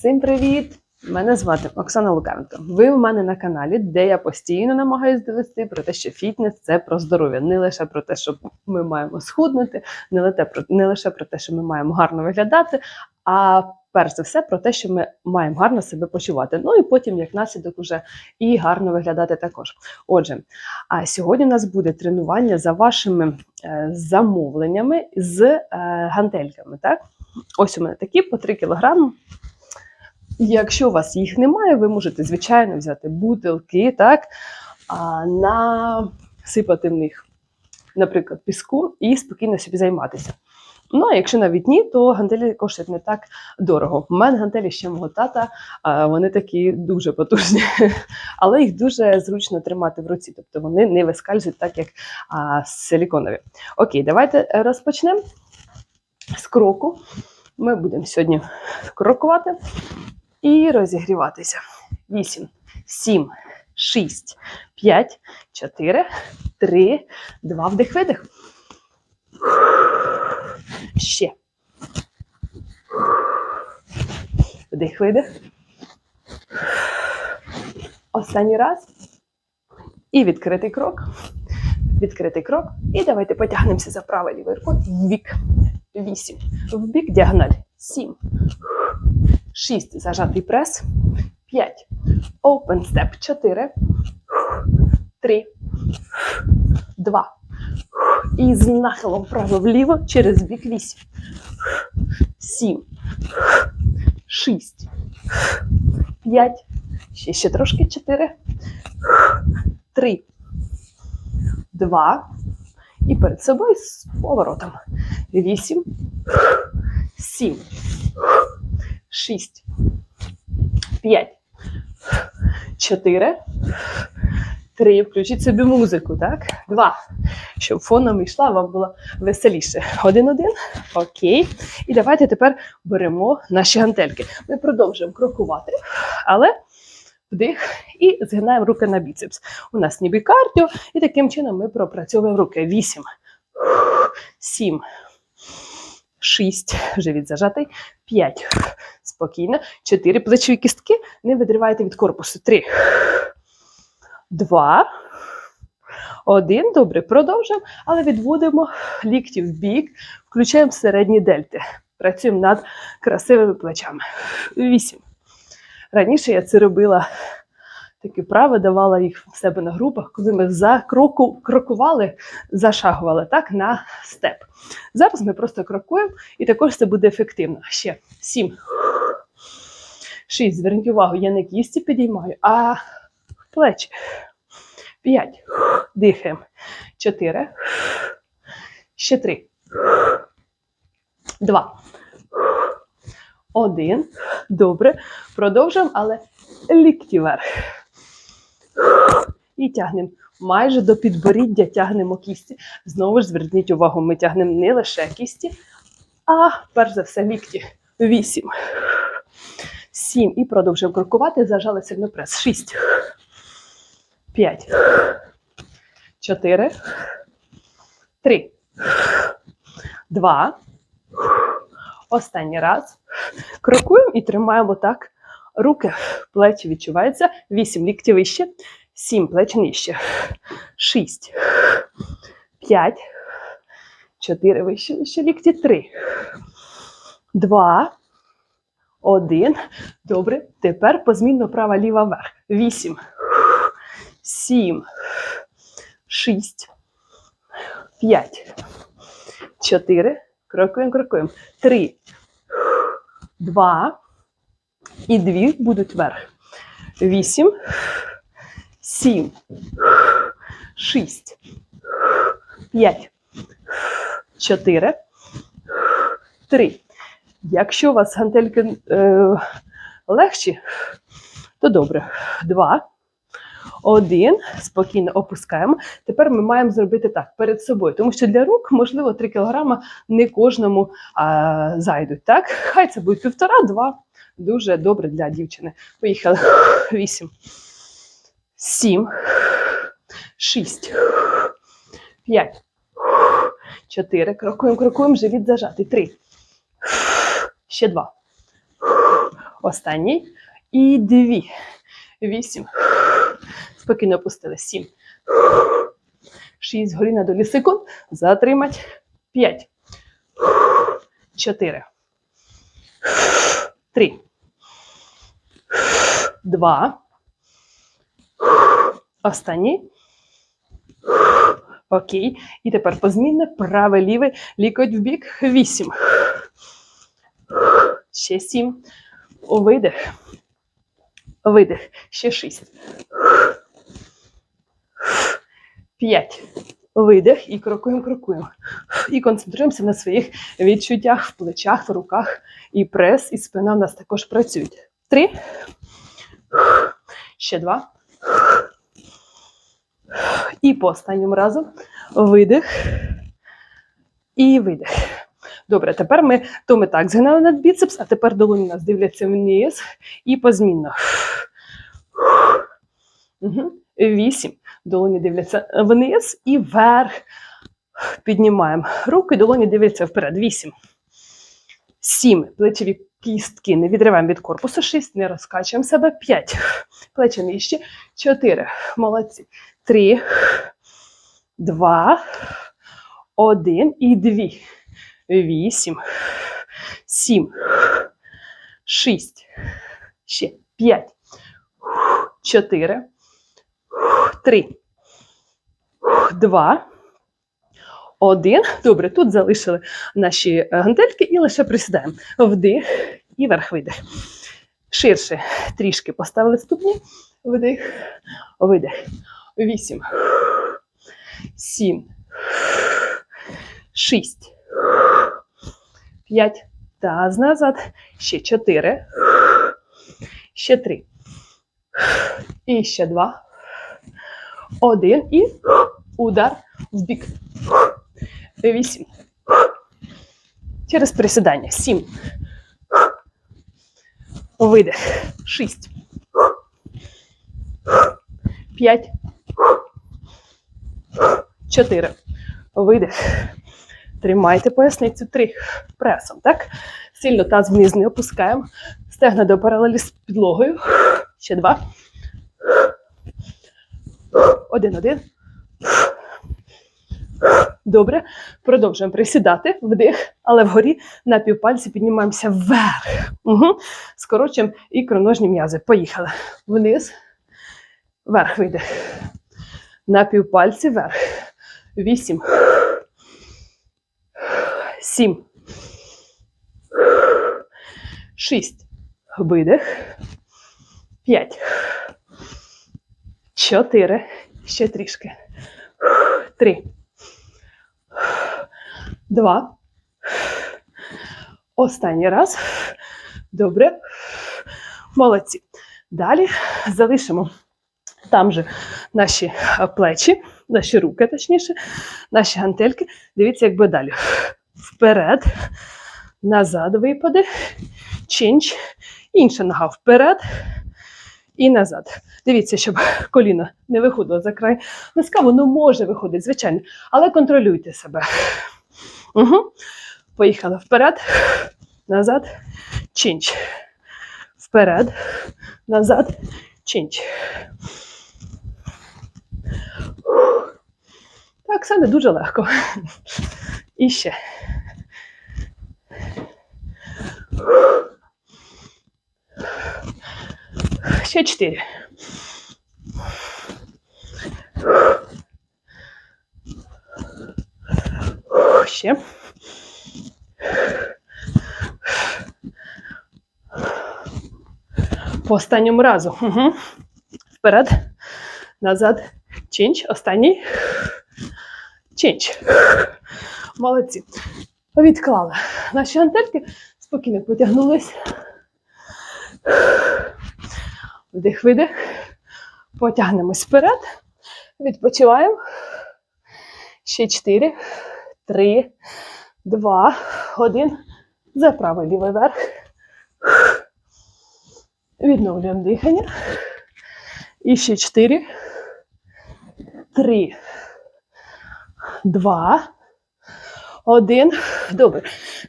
Всім привіт! Мене звати Оксана Лукавенко. Ви у мене на каналі, де я постійно намагаюся довести про те, що фітнес це про здоров'я, не лише про те, що ми маємо схуднути, не лише про не лише про те, що ми маємо гарно виглядати, а перш за все про те, що ми маємо гарно себе почувати. Ну і потім, як наслідок, уже і гарно виглядати також. Отже, а сьогодні у нас буде тренування за вашими е, замовленнями з е, гантельками. Так, ось у мене такі по 3 кілограми. Якщо у вас їх немає, ви можете, звичайно, взяти бутилки, так, насипати в них, наприклад, піску і спокійно собі займатися. Ну, а якщо навіть ні, то гантелі коштують не так дорого. У мене гантелі ще мого тата, вони такі дуже потужні, але їх дуже зручно тримати в руці, тобто вони не вискальзують так, як силіконові. Окей, давайте розпочнемо з кроку. Ми будемо сьогодні крокувати і розігріватися. 8, 7, 6, 5, 4, 3, 2, вдих, видих. Ще. Вдих, видих. Останній раз. І відкритий крок. Відкритий крок. І давайте потягнемося за правий лівий руку. В бік. 8. В бік діагональ. 7. 6. Зажатий прес. 5. Open step. 4. 3. 2. І з нахилом вправо-вліво через бік 8. 7. 6. 5. Ще, ще трошки. 4. 3. 2. І перед собою з поворотом. 8. 7. 6, 5, 4, 3. Включіть собі музику, так? 2. Щоб фоном йшла, вам було веселіше. Один-один. Окей. І давайте тепер беремо наші гантельки. Ми продовжуємо крокувати, але вдих і згинаємо руки на біцепс. У нас ніби кардіо, і таким чином ми пропрацьовуємо руки. 8, 7, 6, живіт зажатий, 5, спокійно, 4, плечові кістки, не відривайте від корпусу, 3, 2, 1, добре, продовжуємо, але відводимо лікті в бік, включаємо середні дельти, працюємо над красивими плечами, 8. Раніше я це робила такі вправи, давала їх в себе на групах, коли ми закроку, крокували, зашагували так, на степ. Зараз ми просто крокуємо, і також це буде ефективно. Ще сім. Шість. Зверніть увагу, я не кісті підіймаю, а плечі. П'ять. Дихаємо. Чотири. Ще три. Два. Один. Добре. Продовжуємо, але лікті вверх. І тягнемо майже до підборіддя, тягнемо кісті. Знову ж зверніть увагу, ми тягнемо не лише кісті, а перш за все лікті. Вісім. Сім. І продовжуємо крокувати. Зажали сильно прес. Шість. П'ять. Чотири. Три. Два. Останній раз. Крокуємо і тримаємо так. Руки, плечі відчуваються. Вісім ліктів вище. Сім плеч нижче. Шість. П'ять. Чотири вище, вище лікті. Три. Два. Один. Добре. Тепер позмінно права ліва вверх. Вісім. Сім. Шість. П'ять. Чотири. Крокуємо, крокуємо. Три. Два. І дві будуть вверх. Вісім. Сім. Шість. П'ять. Чотири. Три. Якщо у вас гантельки е, легші, то добре. Два. Один. Спокійно опускаємо. Тепер ми маємо зробити так перед собою, тому що для рук, можливо, 3 кг не кожному а, зайдуть. Так? Хай це буде півтора-два. Дуже добре для дівчини. Поїхали. Вісім. Сім. Шість. П'ять. Чотири. Крокуємо, крокуємо, живіт зажатий. Три. Ще два. Останній. І дві. Вісім. Спокійно опустили. Сім. Шість. Горі на долі секунд. Затримать. П'ять. Чотири. Три. Два. Останній. Окей. І тепер позмінне праве ліве лікоть в бік. Вісім. Ще сім. Видих. Видих. Ще шість. П'ять. Видих. І крокуємо, крокуємо. І концентруємося на своїх відчуттях в плечах, в руках. І прес, і спина в нас також працюють. Три. Ще два. І по останньому разу видих і видих. Добре, тепер ми то ми так згинали над біцепс, а тепер долоні нас дивляться вниз і позмінно. Вісім. Долоні дивляться вниз і вверх. Піднімаємо руки, долоні дивляться вперед. Вісім. Сім. Плечові кістки не відриваємо від корпусу. Шість. Не розкачуємо себе. П'ять. Плечі нижче. Чотири. Молодці. Три. Два. Один. І дві. Вісім. Сім. Шість. Ще. П'ять. Чотири. Три. Два. Один. Добре, тут залишили наші е, гантельки і лише присідаємо. Вдих і верх видих. Ширше трішки поставили ступні. Вдих, видих. Вісім. Сім. Шість. П'ять. Таз назад. Ще чотири. Ще три. І ще два. Один. І удар в бік. Вісім. Через присідання. Сім. Видих. Шість. П'ять. Чотири. Видих. Тримайте поясницю. Три. Пресом. Так? Сильно таз вниз не опускаємо. Стегна до паралелі з підлогою. Ще два. Один, один. Добре. Продовжуємо присідати. Вдих, але вгорі на півпальці піднімаємося вверх. Угу. Скорочуємо ікроножні м'язи. Поїхали. Вниз. Вверх видих. На півпальці вверх. Вісім. Сім. Шість. Видих. П'ять. Чотири. Ще трішки. Три. Два. Останній раз. Добре. Молодці. Далі залишимо там же наші плечі, наші руки, точніше, наші гантельки. Дивіться, як буде далі. Вперед, назад випаде, чинч, інша нога вперед і назад. Дивіться, щоб коліно не виходило за край носка, воно може виходити, звичайно, але контролюйте себе. Угу. Поїхали вперед, назад, чинч. Вперед, назад, чинч. Так, все не дуже легко. І ще. Ще чотири. Ще. По останньому разу. Угу. Вперед, назад, чинч. Останній. Чинч. Молодці. Відклали наші гантельки, спокійно потягнулись. Вдих, видих. Потягнемось вперед. Відпочиваємо. Ще чотири, три, два, один. За правий лівий верх. Відновлюємо дихання. І ще чотири, три, два, один. Добре.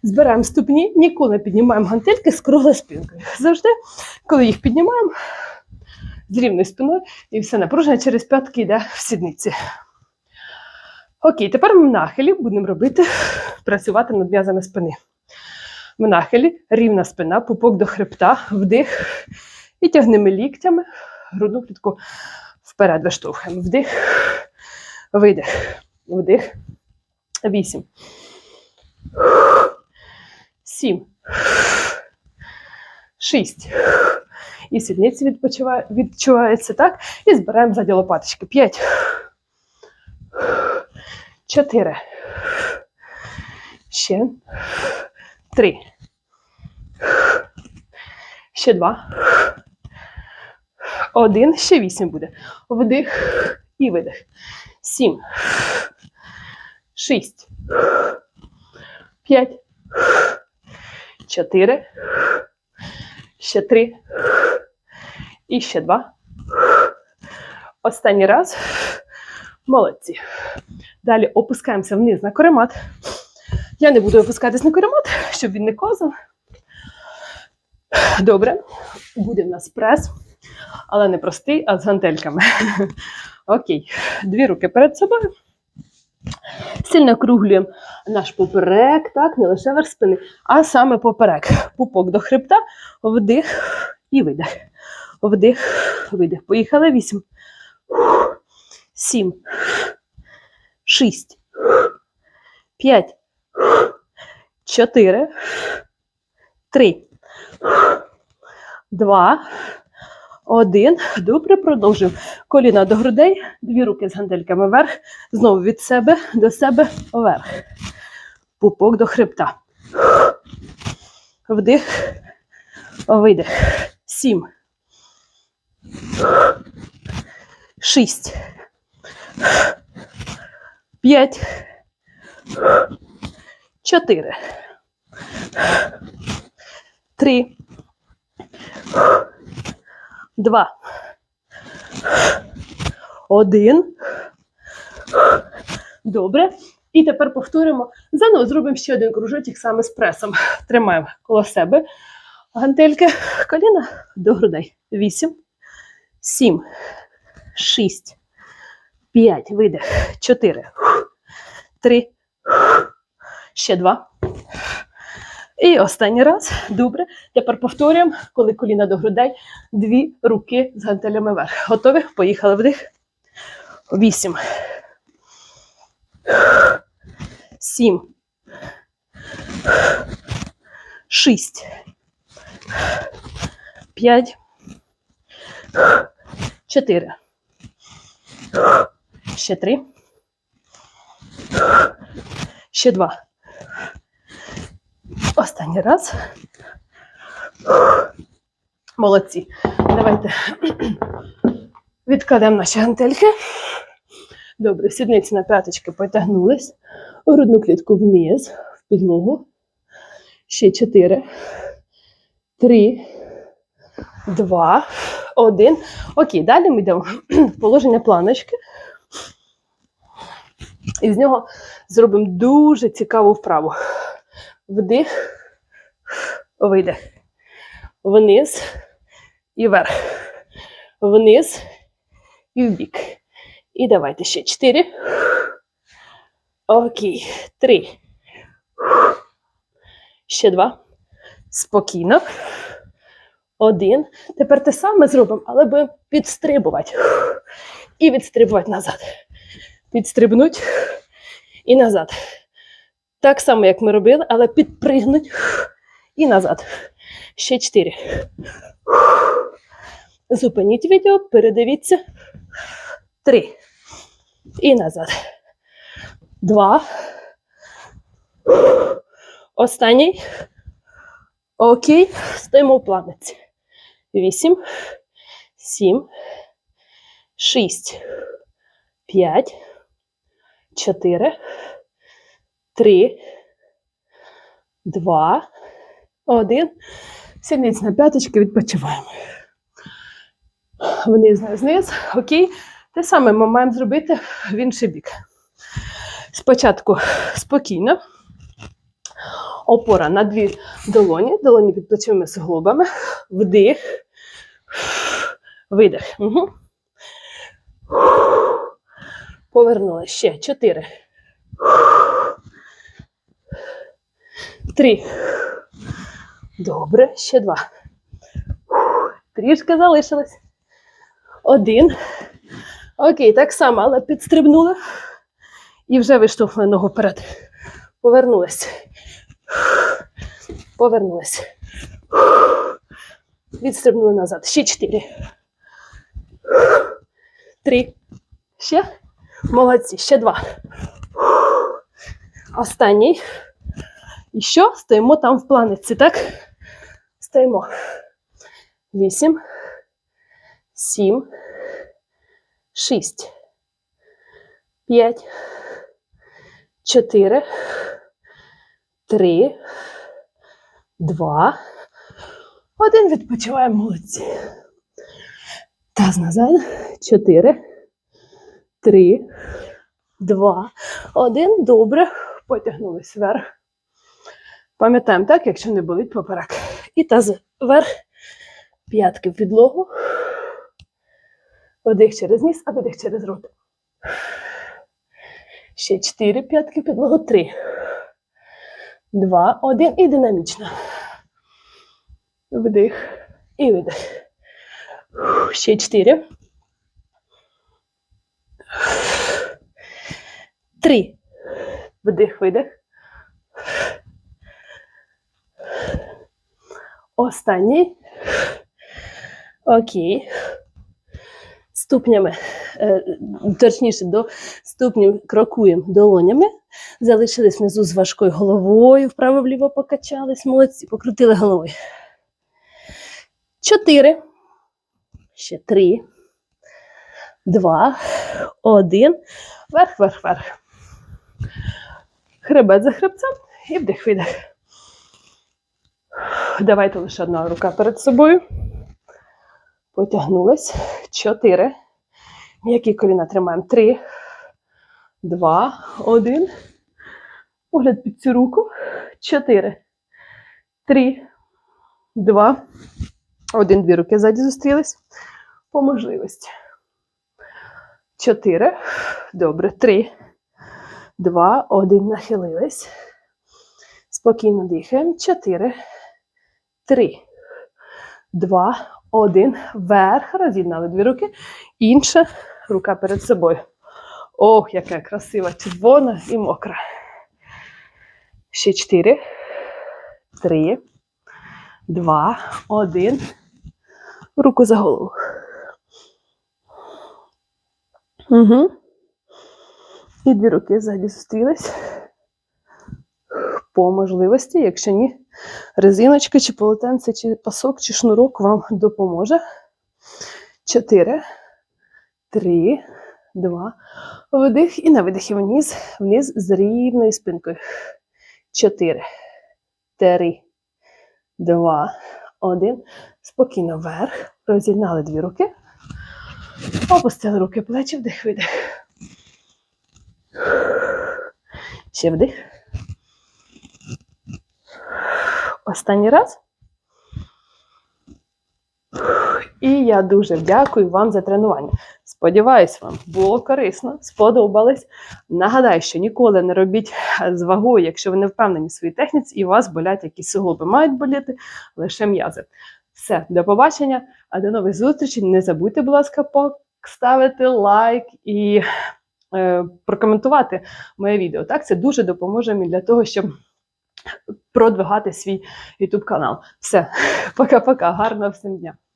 Збираємо ступні, ніколи піднімаємо гантельки з круглою спинкою. Завжди, коли їх піднімаємо з рівною спиною, і все напруження через п'ятки йде в сідниці. Окей, тепер ми в нахилі будемо робити, працювати над м'язами спини. В нахилі рівна спина, пупок до хребта, вдих і тягнемо ліктями, грудну клітку вперед виштовхуємо. Вдих, видих, вдих. Вісім. Сім. Шість. І сідниці відчувається так. І збираємо ззаді лопаточки. П'ять. Чотири. Ще. Три. Ще два. Один. Ще вісім буде. Вдих і видих. Сім. Шість. П'ять. Чотири. Ще три. І ще два. Останній раз. Молодці. Далі опускаємося вниз на коремат. Я не буду опускатись на коремат, щоб він не ковзав. Добре. Буде в нас прес, але не простий, а з гантельками. Окей. Дві руки перед собою. Сильно округлюємо наш поперек, так, не лише верх спини, а саме поперек. Пупок до хребта, вдих і видих. Вдих, видих. Поїхали. Вісім. Сім. Шість. П'ять. Чотири. Три. Два. Один. Добре, продовжуємо. Коліна до грудей, дві руки з гантельками вверх. Знову від себе до себе вверх. Пупок до хребта. Вдих. Видих. Сім. Шість. П'ять. Чотири. Три. Два. Один. Добре. І тепер повторимо. Заново зробимо ще один кружочок саме з пресом. Тримаємо коло себе гантельки, коліна до грудей. Вісім, сім, шість, п'ять. Видих. Чотири. Три. Ще два. І останній раз. Добре. Тепер повторюємо, коли коліна до грудей, дві руки з гантелями вверх. Готові? Поїхали вдих. Вісім. Сім. Шість. П'ять. Чотири. Ще три. Ще два. Останній раз. Молодці. Давайте відкладемо наші гантельки. Добре, сідниці на п'яточки потягнулись. Грудну клітку вниз, в підлогу. Ще чотири. Три. Два. Один. Окей, далі ми йдемо в положення планочки. І з нього зробимо дуже цікаву вправу. Вдих, видих. Вниз і вверх. Вниз і вбік. І давайте ще чотири. Окей. Три. Ще два. Спокійно. Один. Тепер те саме зробимо, але будемо підстрибувати. І відстрибувати назад. Підстрибнуть і назад. Так само, як ми робили, але підпригнуть і назад. Ще чотири. Зупиніть відео, передивіться. Три. І назад. Два. Останній. Окей. Стоїмо в планеці. Вісім. Сім. Шість. П'ять. Чотири. Три. Два. Один. Сідниць на п'яточки відпочиваємо. Вниз, вниз, вниз. Окей. Те саме ми маємо зробити в інший бік. Спочатку спокійно. Опора на дві долоні, долоні під плечовими суглобами. Вдих. Видих. Угу. Повернули. Ще. Чотири. Три. Добре. Ще два. Трішки залишилось. Один. Окей, так само, але підстрибнули. І вже виштовхнули ногу вперед. Повернулись. Повернулись. Відстрибнули назад. Ще чотири. Три. Ще. Молодці. Ще два. Останній. І що? Стоїмо там в планиці, так? Стоїмо. Вісім. Сім. Шість. П'ять. Чотири. Три. Два. Один відпочиваємо молодці. Таз назад. Чотири. Три. Два. Один. Добре. Потягнулись вверх. Пам'ятаємо так, якщо не болить поперек. І таз вверх. П'ятки в підлогу. Вдих через ніс, а видих через рот. Ще чотири п'ятки в підлогу. Три. Два, один і динамічно. Вдих і видих. Ще чотири. Три. Вдих, видих. Останній. Окей. Ступнями, е, точніше, до ступнів крокуємо долонями. Залишились внизу з важкою головою, вправо-вліво покачались, молодці, покрутили головою. Чотири. Ще три. Два. Один. Вверх, вверх, вверх. Хребет за хребцем і вдих, видих. Давайте лише одна рука перед собою. Потягнулись. Чотири. М'які коліна тримаємо. Три, два, один. Погляд під цю руку. Чотири. Три, два. Один, дві руки ззаді зустрілись. По можливості. Чотири. Добре. Три, два, один. Нахилились. Спокійно дихаємо. Чотири. Три. Два, один. Вверх. Роз'єднали дві руки. Інша рука перед собою. Ох, яка красива, червона і мокра. Ще чотири. Три. Два. Один. Руку за голову. Угу. І дві руки ззаді зустрілись. По можливості, якщо ні, резиночка, чи полотенце, чи пасок, чи шнурок вам допоможе. Чотири, три, два. Вдих і на видихі вниз, вниз з рівною спинкою. Чотири, три, два, один. Спокійно вверх. Розігнали дві руки. Опустили руки, плечі, вдих, видих. Ще вдих. Останній раз. І я дуже дякую вам за тренування. Сподіваюсь, вам було корисно, сподобалось. Нагадаю, що ніколи не робіть з вагою, якщо ви не впевнені в своїй техніці, і у вас болять якісь суглоби. Мають боліти лише м'язи. Все, до побачення, а до нових зустрічей. Не забудьте, будь ласка, поставити лайк і прокоментувати моє відео. Так, це дуже допоможе мені для того, щоб продвигати свій YouTube канал. Все, пока-пока, гарного всім дня!